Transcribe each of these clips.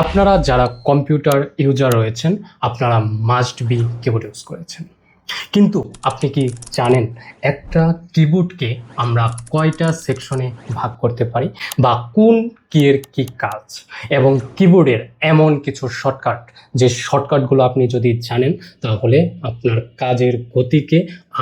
আপনারা যারা computer user রয়েছেন, আপনারা মাস্ট বি কিবোর্ড ইউজ করেছেন। কিন্তু আপনি কি জানেন, একটা কিবোর্ডকে আমরা কয়টা সেকশনে ভাগ করতে পারি বা কোন কিয়ের কি কাজ? এবং কিবোর্ডের এমন কিছু শর্টকাট যে শর্টকাটগুলো আপনি যদি জানেন, তাহলে আপনার কাজের গতিকে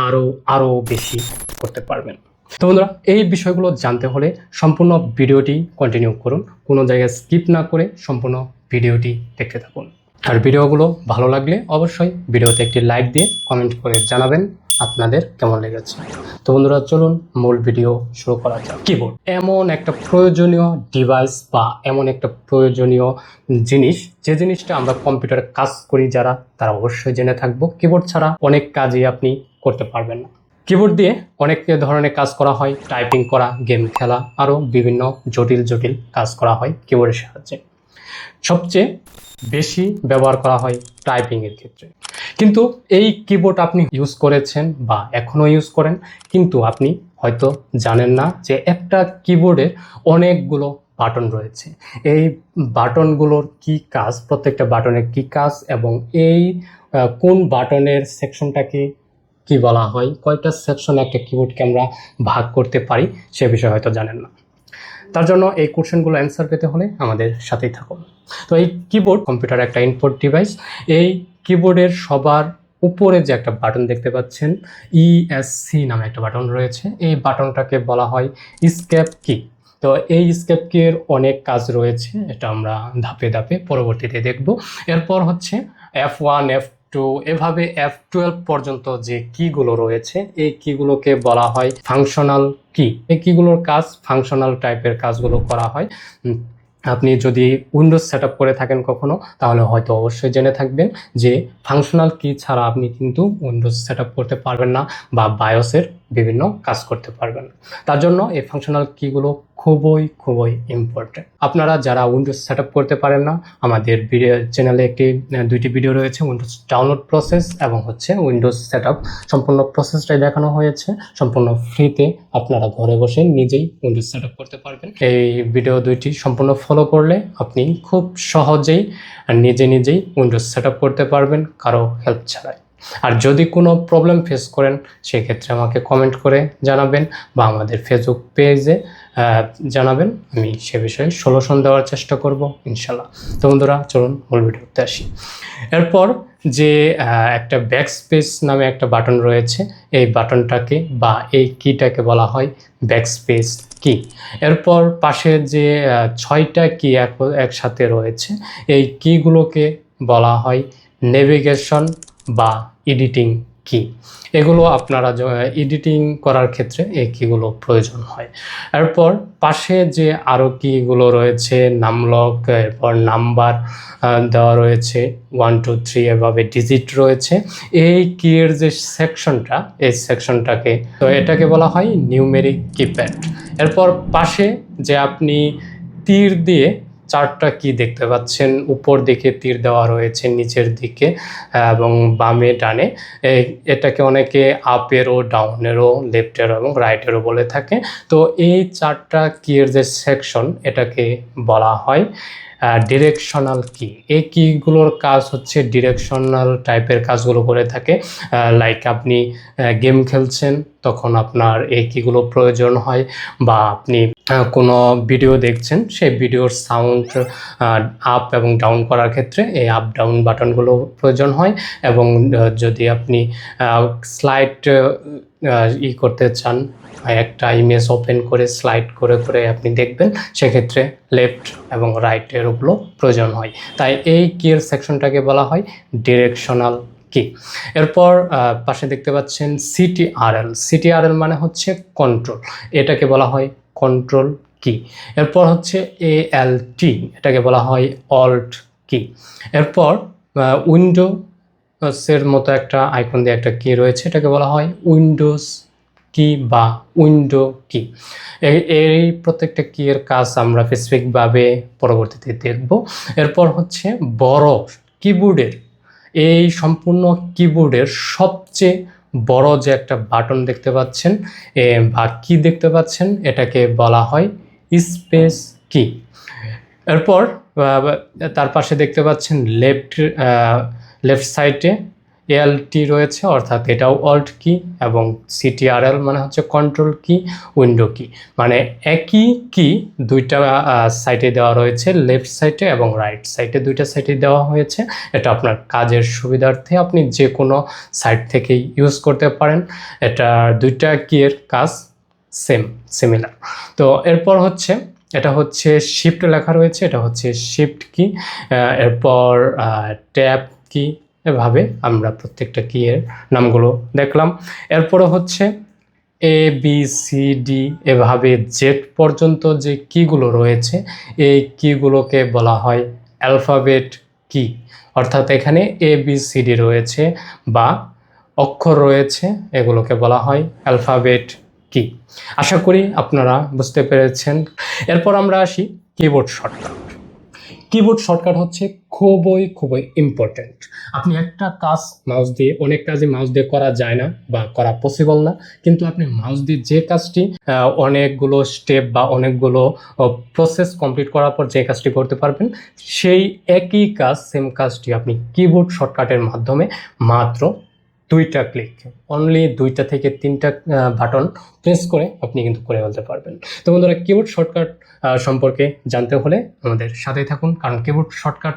আরও আরও বেশি করতে পারবেন। তো বন্ধুরা, এই বিষয়গুলো জানতে হলে সম্পূর্ণ ভিডিওটি কন্টিনিউ করুন। কোনো জায়গায় স্কিপ না করে সম্পূর্ণ ভিডিওটি দেখতে থাকুন। আর ভিডিওগুলো ভালো লাগলে অবশ্যই ভিডিওতে একটি লাইক দিয়ে কমেন্ট করে জানাবেন আপনাদের কেমন লেগেছে। তো বন্ধুরা, চলুন মূল ভিডিও শুরু করা যাক। কিবোর্ড এমন একটা প্রয়োজনীয় ডিভাইস বা এমন একটা প্রয়োজনীয় জিনিস, যে জিনিসটা আমরা কম্পিউটারে কাজ করি যারা, তারা অবশ্যই জেনে থাকব। কিবোর্ড ছাড়া অনেক কাজই আপনি করতে পারবেন না। কিবোর্ড দিয়ে অনেক ধরনের কাজ করা হয়। টাইপিং করা গেম খেলা আরও বিভিন্ন জটিল জটিল কাজ করা হয় কিবোর্ডের সাহায্যে। সবচেয়ে বেশি ব্যবহার করা হয় টাইপিংয়ের ক্ষেত্রে। কিন্তু এই কিবোর্ড আপনি ইউজ করেছেন বা এখনও ইউজ করেন, কিন্তু আপনি হয়তো জানেন না যে একটা কিবোর্ডে অনেকগুলো বাটন রয়েছে। এই বাটনগুলোর কি কাজ, প্রত্যেকটা বাটনের কি কাজ এবং এই কোন বাটনের সেকশনটাকে কি বলা হয়, কয়টা সেকশন একটা কিবোর্ডকে আমরা ভাগ করতে পারি, সে বিষয়ে হয়তো জানেন না। তার জন্য এই কোশ্চেনগুলো অ্যান্সার পেতে হলে আমাদের সাথেই থাকুন। তো এই কিবোর্ড কম্পিউটার একটা ইনপুট ডিভাইস এই কিবোর্ডের সবার উপরে যে একটা বাটন দেখতে পাচ্ছেন ইএসসি নামে একটা বাটন রয়েছে। এই বাটনটাকে বলা হয় স্কেপ কি তো এই স্কেপ কির অনেক কাজ রয়েছে, এটা আমরা ধাপে ধাপে পরবর্তীতে দেখব। এরপর হচ্ছে এফ ওয়ান এফ টু এভাবে এফ টুয়েলভ পর্যন্ত যে কিগুলো রয়েছে, এই কিগুলোকে বলা হয় ফাংশনাল কি এই কিগুলোর কাজ ফাংশনাল টাইপের কাজগুলো করা হয়। আপনি যদি উইন্ডোজ সেট করে থাকেন কখনো, তাহলে হয়তো অবশ্যই জেনে থাকবেন যে ফাংশনাল কি ছাড়া আপনি কিন্তু উইন্ডোজ সেট করতে পারবেন না বা বায়োসের বিভিন্ন কাজ করতে পারবেন তার জন্য এই ফাংশনাল কিগুলো খুবই খুবই ইম্পর্টেন্ট আপনারা যারা উইন্ডোজ সেট করতে পারেন না, আমাদের চ্যানেলে একটি দুইটি ভিডিও রয়েছে উইন্ডোজ ডাউনলোড প্রসেস এবং হচ্ছে উইন্ডোজ সেট আপ সম্পূর্ণ প্রসেসটাই দেখানো হয়েছে, সম্পূর্ণ ফ্রিতে আপনারা ঘরে বসে নিজেই উইন্ডোজ সেট করতে পারবেন। এই ভিডিও দুইটি সম্পূর্ণ ফলো করলে আপনি খুব সহজেই, নিজে নিজেই উইন্ডোজ সেট করতে পারবেন, কারও হেল্প ছাড়াই। আর যদি কোনো প্রবলেম ফেস করেন, সেক্ষেত্রে আমাকে কমেন্ট করে জানাবেন বা আমাদের ফেসবুক পেজে জানাবেন। আমি সে বিষয়ে সলিউশন দেওয়ার চেষ্টা করব ইনশাল্লাহ তো বন্ধুরা, চলুন মূল ভিডিওতে আসি। এরপর যে একটা ব্যাক স্পেস নামে একটা বাটন রয়েছে, এই বাটনটাকে বা এই কিটাকে বলা হয় ব্যাক স্পেস কি এরপর পাশে যে ছয়টা কি এক- একসাথে রয়েছে, এই কিগুলোকে বলা হয় নেভিগেশন বা এডিটিং কি? এগুলো আপনারা এডিটিং করার ক্ষেত্রে এই কিগুলো প্রয়োজন হয়। এরপর পাশে যে আরও কিগুলো রয়েছে, নামলক, এরপর নাম্বার দেওয়া রয়েছে ওয়ান টু থ্রি এভাবে ডিজিট রয়েছে। এই কিয়ের যে সেকশনটা এই সেকশনটাকে তো এটাকে বলা হয় নিউমেরিক কিপ্যাড এরপর পাশে যে আপনি তীর দিয়ে চারটা কি দেখতে পাচ্ছেন? উপর দিকে তীর দেওয়া রয়েছে, নিচের দিকে এবং বামে, ডানে। এটাকে অনেকে আপেরও ডাউনেরও লেফটেরও এবং রাইটেরও বলে থাকে। তো এই চারটা কিয়ের যে সেকশন এটাকে বলা হয় ডিরেকশনাল কি এই কিগুলোর কাজ হচ্ছে ডিরেকশনাল টাইপের কাজগুলো করে থাকে। লাইক আপনি গেম খেলছেন, তখন আপনার এই কিগুলো প্রয়োজন হয় বা আপনি কোনো ভিডিও দেখছেন, সেই ভিডিওর সাউন্ড আপ এবং ডাউন করার ক্ষেত্রে এই আপ ডাউন বাটনগুলো প্রয়োজন হয় এবং যদি আপনি স্লাইড ই করতে চান, একটা ইমেজ ওপেন করে স্লাইড করে করে আপনি দেখবেন, সেক্ষেত্রে লেফট এবং রাইটের ওগুলো প্রয়োজন হয়। তাই এই কিয়ের সেকশনটাকে বলা হয় ডিরেকশনাল কি এরপর পাশে দেখতে পাচ্ছেন সিটিআরএল সিটিআরএল মানে হচ্ছে কন্ট্রোল এটাকে বলা হয় কন্ট্রোল কি এরপর হচ্ছে এএলটি এটাকে বলা হয় অল্ট কি এরপর উইন্ডো এর মতো একটা আইকন দিয়ে একটা কি রয়েছে, এটাকে বলা হয় উইন্ডোজ কি বা উইন্ডো কি এই প্রত্যেকটা কি এর কাজ আমরা স্পেসিফিকভাবে পরবর্তীতে দেখব। এরপর হচ্ছে বড় কিবোর্ডের এই সম্পূর্ণ কিবোর্ডের সবচেয়ে বড় যে একটা বাটন দেখতে পাচ্ছেন বা কি দেখতে পাচ্ছেন, এটাকে বলা হয় স্পেস কি। এরপর তার পাশে দেখতে পাচ্ছেন লেফট লেফট সাইডে এলটি রয়েছে, অর্থাৎ এটাও অল্ট কি এবং সিটিআরএল মানে হচ্ছে কন্ট্রোল কি উইন্ডো কি মানে একই কি দুইটা সাইডে দেওয়া রয়েছে লেফট সাইডে এবং রাইট সাইডে দুইটা সাইডে দেওয়া হয়েছে। এটা আপনার কাজের সুবিধার্থে আপনি যে কোনো সাইড থেকেই ইউজ করতে পারেন। এটা দুইটা কিয়ের কাজ সেম সিমিলার তো এরপর হচ্ছে, এটা হচ্ছে শিফট লেখা রয়েছে, এটা হচ্ছে শিফট কি এরপর ট্যাব কি এভাবে আমরা প্রত্যেকটা কিয়ের নামগুলো দেখলাম। এরপরে হচ্ছে এ বি সি ডি এভাবে জেড পর্যন্ত যে কিগুলো রয়েছে, এই কিগুলোকে বলা হয় অ্যালফাবেট কি অর্থাৎ এখানে এ বি সি ডি রয়েছে বা অক্ষর রয়েছে, এগুলোকে বলা হয় অ্যালফাবেট কি আশা করি আপনারা বুঝতে পেরেছেন। এরপর আমরা আসি কিবোর্ড শর্টকাট কিবোর্ড শর্টকাট হচ্ছে খুবই খুবই ইম্পর্ট্যান্ট আপনি একটা কাজ মাউস দিয়ে, অনেক কাজই মাউস দিয়ে করা যায় না বা করা পসিবল না, কিন্তু আপনি মাউস দিয়ে যে কাজটি অনেকগুলো স্টেপ বা অনেকগুলো প্রসেস কমপ্লিট করার পর যে কাজটি করতে পারবেন, সেই একই কাজ সেম কাজটি আপনি কিবোর্ড শর্টকাটের মাধ্যমে মাত্র দুইটা ক্লিক অনলি দুইটা থেকে তিনটা বাটন প্রেস করে আপনি কিন্তু করে ফেলতে পারবেন। তো বন্ধুরা কিবোর্ড শর্টকাট সম্পর্কে জানতে হলে আমাদের সাথেই থাকুন, কারণ কিবোর্ড শর্টকাট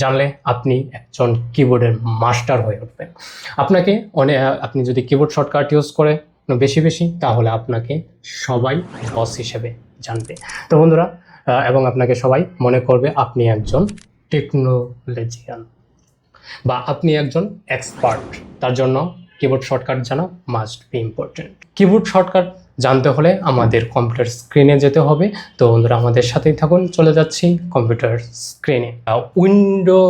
জানলে আপনি একজন কিবোর্ডের মাস্টার হয়ে উঠবেন। আপনাকে অনেক আপনি যদি কিবোর্ড শর্টকাট ইউজ করে বেশি বেশি, তাহলে আপনাকে সবাই বস হিসেবে জানবে। তো বন্ধুরা এবং আপনাকে সবাই মনে করবে আপনি একজন টেকনোলজিয়ান বা আপনি একজন এক্সপার্ট তার জন্য কিবোর্ড শর্টকাট জানা must be important keyboard shortcut জানতে হলে আমাদের কম্পিউটার স্ক্রিনে যেতে হবে। তো বন্ধুরা, আমাদের সাথেই থাকুন। চলে যাচ্ছি কম্পিউটার স্ক্রিনে উইন্ডো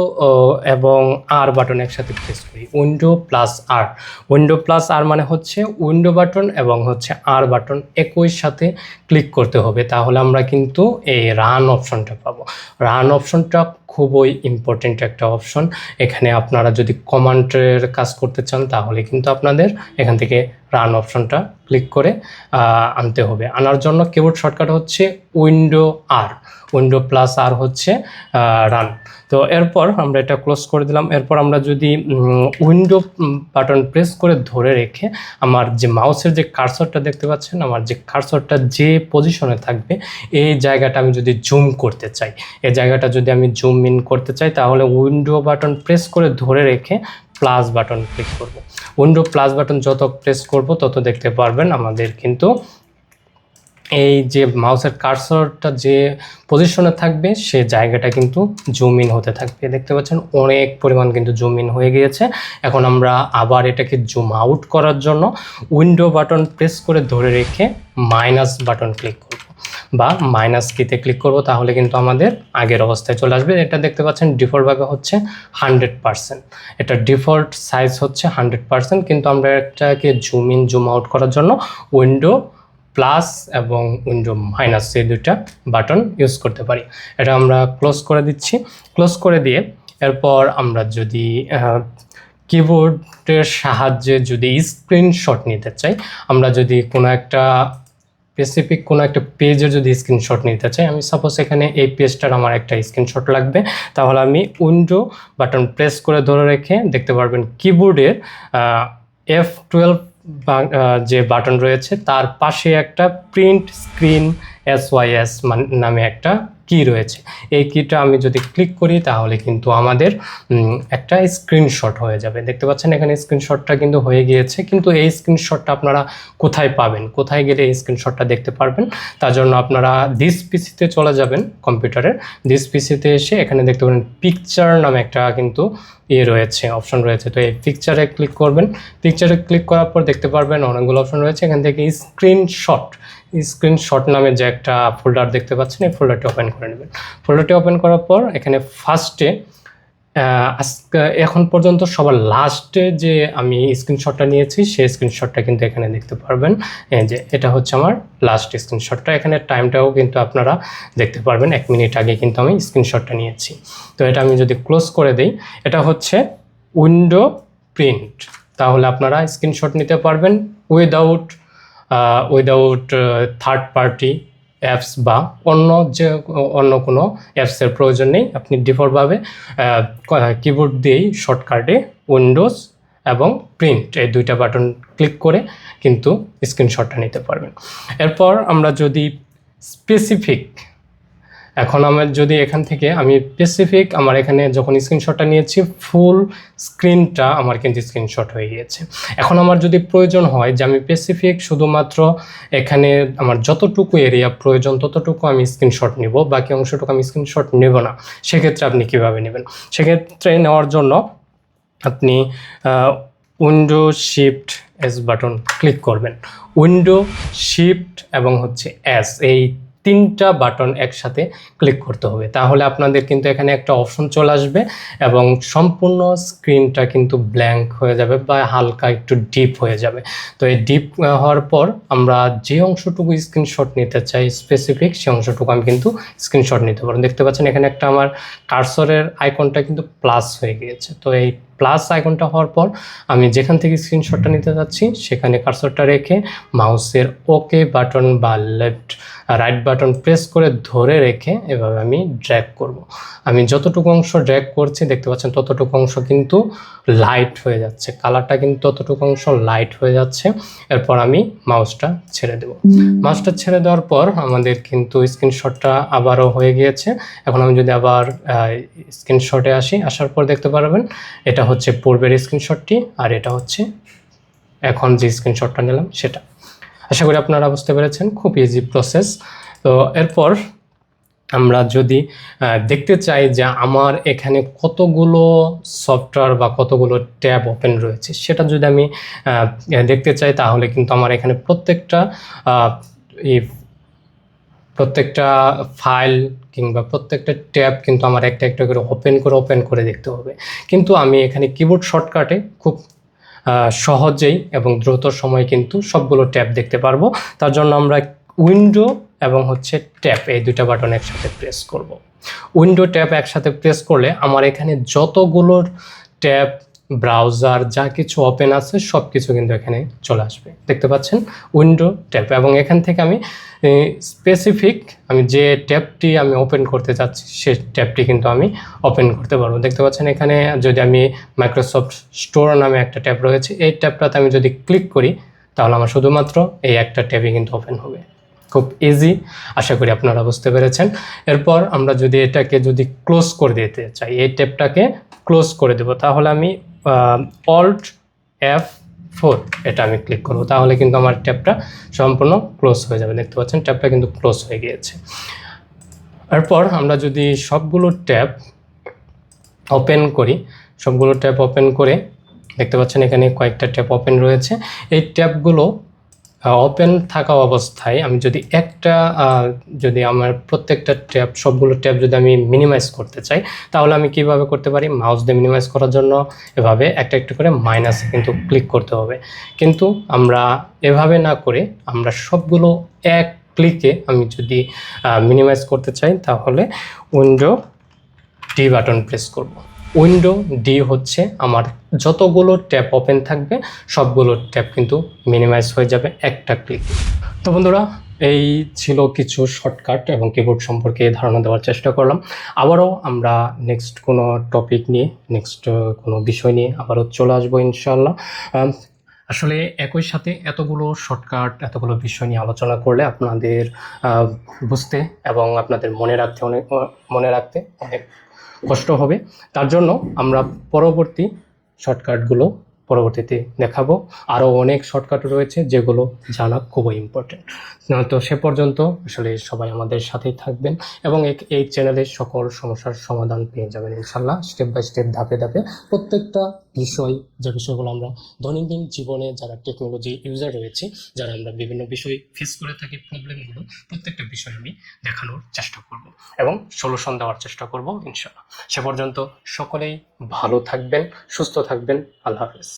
এবং আর বাটন একসাথে প্রেস করি। Window plus R window plus R মানে হচ্ছে উইন্ডো বাটন এবং হচ্ছে আর বাটন একই সাথে ক্লিক করতে হবে। তাহলে আমরা কিন্তু এই রান অপশনটা পাবো। রান অপশনটা খুবই ইম্পর্টেন্ট একটা অপশন এখানে আপনারা যদি কমান্ডের কাজ করতে চান, তাহলে কিন্তু আপনাদের এখান থেকে রান অপশনটা ক্লিক করে আনতে হবে। আনার জন্য কিবোর্ড শর্টকাট হচ্ছে window R window plus R হচ্ছে রান তো এরপর আমরা এটা ক্লোজ করে দিলাম। এরপর আমরা যদি উইন্ডো বাটন প্রেস করে ধরে রেখে আমার যে মাউসের যে কার্সরটা দেখতে পাচ্ছেন, আমার যে কার্সরটা যে পজিশনে থাকবে, এই জায়গাটা আমি যদি জুম করতে চাই। এই জায়গাটা যদি আমি জুম ইন করতে চাই, তাহলে উইন্ডো বাটন প্রেস করে ধরে রেখে প্লাস বাটন ক্লিক করব। উইন্ডো প্লাস বাটন যত প্রেস করব, তত দেখতে পারবেন আমাদের কিন্তু এই যে মাউসের কার্সরটা যে পজিশনে থাকবে, সে জায়গাটা কিন্তু জুম ইন হতে থাকবে। দেখতে পাচ্ছেন অনেক পরিমাণ কিন্তু জুম ইন হয়ে গিয়েছে। এখন আমরা আবার এটাকে জুম আউট করার জন্য উইন্ডো বাটন প্রেস করে ধরে রেখে মাইনাস বাটন ক্লিক করব। বা মাইনাস কিতে ক্লিক করব, তাহলে কিন্তু আমাদের আগের অবস্থায় চলে আসবে। এটা দেখতে পাচ্ছেন ডিফল্টভাবে হচ্ছে হান্ড্রেড পার্সেন্ট এটা ডিফল্ট সাইজ হচ্ছে হান্ড্রেড পার্সেন্ট কিন্তু আমরা এটাকে জুম ইন জুম আউট করার জন্য উইন্ডো প্লাস এবং উইন্ডো মাইনাস এই দুইটা বাটন ইউজ করতে পারি। এটা আমরা ক্লোজ করে দিচ্ছি। ক্লোজ করে দিয়ে এরপর আমরা যদি কিবোর্ডের সাহায্যে যদি স্ক্রিনশট নিতে চাই, আমরা যদি কোনো একটা স্পেসিফিক কোনো একটা পেজের যদি স্ক্রিনশট নিতে চাই, আমি সাপোজ এখানে এই পেজটার আমার একটা স্ক্রিনশট লাগবে। তাহলে আমি উইন্ডো বাটন প্রেস করে ধরে রেখে দেখতে পারবেন কিবোর্ডের এফ টুয়েলভ যে বাটন রয়েছে, তার পাশে একটা print screen S Y S নামে একটা কি রয়েছে? এই কিটা আমি যদি ক্লিক করি তাহলে কিন্তু আমাদের একটা স্ক্রিনশট হয়ে যাবে। দেখতে পাচ্ছেন এখানে স্ক্রিনশটটা কিন্তু হয়ে গিয়েছে। কিন্তু এই স্ক্রিনশটটা আপনারা কোথায় পাবেন? কোথায় গেলে এই স্ক্রিনশটটা দেখতে পারবেন? তার জন্য আপনারা দিস পিসিতে চলে যাবেন কম্পিউটারের। দিস পিসিতে এসে এখানে দেখতে পারেন পিকচার নামে একটা কিন্তু ইয়ে রয়েছে অপশন রয়েছে। তো এই পিকচারে ক্লিক করবেন। পিকচারে ক্লিক করার পর দেখতে পারবেন অনেকগুলো অপশন রয়েছে। এখান থেকে স্ক্রিনশট স্ক্রিনশট নামে যে একটা ফোল্ডার দেখতে পাচ্ছেন, এই ফোল্ডারটি ওপেন করে নেবেন। ফোল্ডারটি ওপেন করার পর এখানে ফার্স্টে এখন পর্যন্ত সবার লাস্টে যে আমি স্ক্রিনশটটা নিয়েছি, সেই স্ক্রিনশটটা কিন্তু এখানে দেখতে পারবেন। যে, এটা হচ্ছে আমার লাস্ট স্ক্রিনশটটা এখানে টাইমটাও কিন্তু আপনারা দেখতে পারবেন। এক মিনিট আগে কিন্তু আমি স্ক্রিনশটটা নিয়েছি। তো এটা আমি যদি ক্লোজ করে দিই, এটা হচ্ছে উইন্ডো প্রিন্ট তাহলে আপনারা স্ক্রিনশট নিতে পারবেন without without third party apps বা অন্য যে, অন্য কোনো অ্যাপসের প্রয়োজন নেই। আপনি ডিফল্টভাবে কিবোর্ড দিয়েই শর্টকাটে উইন্ডোজ এবং প্রিন্ট এই দুইটা বাটন ক্লিক করে কিন্তু স্ক্রিনশটটা নিতে পারবেন। এরপর আমরা যদি স্পেসিফিক এখন আমার যদি এখান থেকে আমি স্পেসিফিক আমার এখানে যখন স্ক্রিনশটটা নিয়েছি ফুল স্ক্রিনটা আমার কিন্তু স্ক্রিনশট হয়ে গিয়েছে। এখন আমার যদি প্রয়োজন হয় যে আমি স্পেসিফিক শুধুমাত্র এখানে আমার যতটুকু এরিয়া প্রয়োজন, ততটুকু আমি স্ক্রিনশট নিব, বাকি অংশটুকু আমি স্ক্রিনশট নেব না। সেক্ষেত্রে আপনি কীভাবে নেবেন? সেক্ষেত্রে নেওয়ার জন্য আপনি window shift S button click করবেন। উইন্ডো শিফট এবং হচ্ছে এস এই তিনটা বাটন একসাথে ক্লিক করতে হবে। তাহলে আপনাদের কিন্তু এখানে একটা অপশন চলে আসবে এবং সম্পূর্ণ স্ক্রিনটা কিন্তু ব্ল্যাঙ্ক হয়ে যাবে বা হালকা একটু ডিপ হয়ে যাবে। তো এই ডিপ হওয়ার পর আমরা যে অংশটুকু স্ক্রিনশট নিতে চাই স্পেসিফিক সেই অংশটুকু আমি কিন্তু স্ক্রিনশট নিতে পারব। দেখতে পাচ্ছেন এখানে একটা আমার কার্সরের আইকনটা কিন্তু প্লাস হয়ে গিয়েছে। তো এই প্লাস আইকনটা হওয়ার পর আমি যেখান থেকে স্ক্রিনশটটা নিতে যাচ্ছি, সেখানে কার্সরটা রেখে মাউসের ওকে বাটন বা লেফট রাইট বাটন প্রেস করে ধরে রেখে এভাবে আমি ড্র্যাগ করব। আমি যতটুকু অংশ ড্র্যাগ করছি দেখতে পাচ্ছেন ততটুকু অংশ কিন্তু লাইট হয়ে যাচ্ছে। কালারটা কিন্তু ততটুকু অংশ লাইট হয়ে যাচ্ছে। এরপর আমি মাউসটা ছেড়ে দেব। মাউসটা ছেড়ে দেওয়ার পর আমাদের কিন্তু স্ক্রিনশটটা আবারও হয়ে গিয়েছে। এখন আমি যদি আবার স্ক্রিনশটে আসি আসার পর দেখতে পারবেন এটা হচ্ছে পূর্বের স্ক্রিনশটটি আর এটা হচ্ছে এখন যে স্ক্রিনশটটা নিলাম সেটা। আশা করি আপনারা বুঝতে পেরেছেন, খুব ইজি প্রসেস তো এরপর আমরা যদি দেখতে চাই যে আমার এখানে কতগুলো সফটওয়্যার বা কতগুলো ট্যাব ওপেন রয়েছে, সেটা যদি আমি দেখতে চাই তাহলে কিন্তু আমার এখানে প্রত্যেকটা প্রত্যেকটা ফাইল কিংবা প্রত্যেকটা ট্যাব কিন্তু আমার একটা একটা করে ওপেন করে ওপেন করে দেখতে হবে। কিন্তু আমি এখানে কিবোর্ড শর্টকাটে খুব সহজেই এবং দ্রুত সময়ে কিন্তু সবগুলো ট্যাব দেখতে পারব তার জন্য আমরা উইন্ডো এবং হচ্ছে ট্যাব এই দুটা বাটন একসাথে প্রেস করব। উইন্ডো ট্যাব একসাথে প্রেস করলে আমার এখানে যতগুলোর ট্যাব ব্রাউজার, যা কিছু ওপেন আছে সব কিছু কিন্তু এখানে চলে আসবে। দেখতে পাচ্ছেন? Window tab. এবং এখান থেকে আমি স্পেসিফিক আমি যে ট্যাবটি আমি ওপেন করতে চাচ্ছি, সে ট্যাবটি কিন্তু আমি ওপেন করতে পারব। দেখতে পাচ্ছেন এখানে যদি আমি মাইক্রোসফট স্টোর নামে একটা ট্যাব রয়েছে, এই ট্যাবটাতে আমি যদি ক্লিক করি, তাহলে আমার শুধুমাত্র এই একটা ট্যাবই কিন্তু ওপেন হবে। খুব ইজি আশা করি আপনারা বুঝতে পেরেছেন। এরপর আমরা যদি এটাকে যদি ক্লোজ করে দিতে চাই, এই ট্যাবটাকে ক্লোজ করে দেব। তাহলে আমি অল্ট এফ ফোর এটা আমি ক্লিক করব। তাহলে কিন্তু আমার ট্যাবটা সম্পূর্ণ ক্লোজ হয়ে যাবে। দেখতে পাচ্ছেন, ট্যাবটা কিন্তু ক্লোজ হয়ে গিয়েছে। এরপর আমরা যদি সবগুলো ট্যাব ওপেন করি, সবগুলো ট্যাব ওপেন করে, দেখতে পাচ্ছেন এখানে কয়েকটা ট্যাব ওপেন রয়েছে। এই ট্যাবগুলো ওপেন থাকা অবস্থায় আমি যদি একটা যদি আমার প্রত্যেকটা ট্যাব, সবগুলো ট্যাব যদি আমি মিনিমাইজ করতে চাই, তাহলে আমি কীভাবে করতে পারি? মাউস দিয়ে মিনিমাইজ করার জন্য এভাবে একটা একটু করে মাইনাসে কিন্তু ক্লিক করতে হবে। কিন্তু আমরা এভাবে না করে আমরা সবগুলো এক ক্লিকে আমি যদি মিনিমাইজ করতে চাই, তাহলে উইন্ডো ডি বাটন প্রেস করব। উইন্ডো ডি হচ্ছে আমার যতগুলো ট্যাব ওপেন থাকবে, সবগুলো ট্যাব কিন্তু মিনিমাইজ হয়ে যাবে একটা ক্লিক তো বন্ধুরা, এই ছিল কিছু শর্টকাট এবং কিবোর্ড সম্পর্কে ধারণা দেওয়ার চেষ্টা করলাম। আবারও আমরা নেক্সট কোনো টপিক নিয়ে নেক্সট কোনো বিষয় নিয়ে আবারও চলে আসব ইনশাল্লাহ আসলে একই সাথে এতগুলো শর্টকাট এতগুলো বিষয় নিয়ে আলোচনা করলে আপনাদের বুঝতে এবং আপনাদের মনে রাখতে অনেক, মনে রাখতে অনেক কষ্ট হবে। তার জন্য আমরা পরবর্তী শর্টকাটগুলো পরবর্তীতে দেখাবো। আরও অনেক শর্টকাট রয়েছে যেগুলো জানা খুবই ইম্পর্টেন্ট তো সে পর্যন্ত আসলে সবাই আমাদের সাথেই থাকবেন এবং এই- চ্যানেলের সকল সমস্যার সমাধান পেয়ে যাবেন ইনশাল্লাহ। স্টেপ বাই স্টেপ ধাপে ধাপে প্রত্যেকটা বিষয়, যে বিষয়গুলো আমরা দৈনন্দিন জীবনে যারা টেকনোলজি ইউজার রয়েছে, যারা আমরা বিভিন্ন বিষয় ফেস করে থাকি প্রবলেমগুলো প্রত্যেকটা বিষয় আমি দেখানোর চেষ্টা করব এবং সলিউশন দেওয়ার চেষ্টা করব ইনশাল্লাহ সে পর্যন্ত সকলেই ভালো থাকবেন, সুস্থ থাকবেন, আল্লাহ হাফেজ।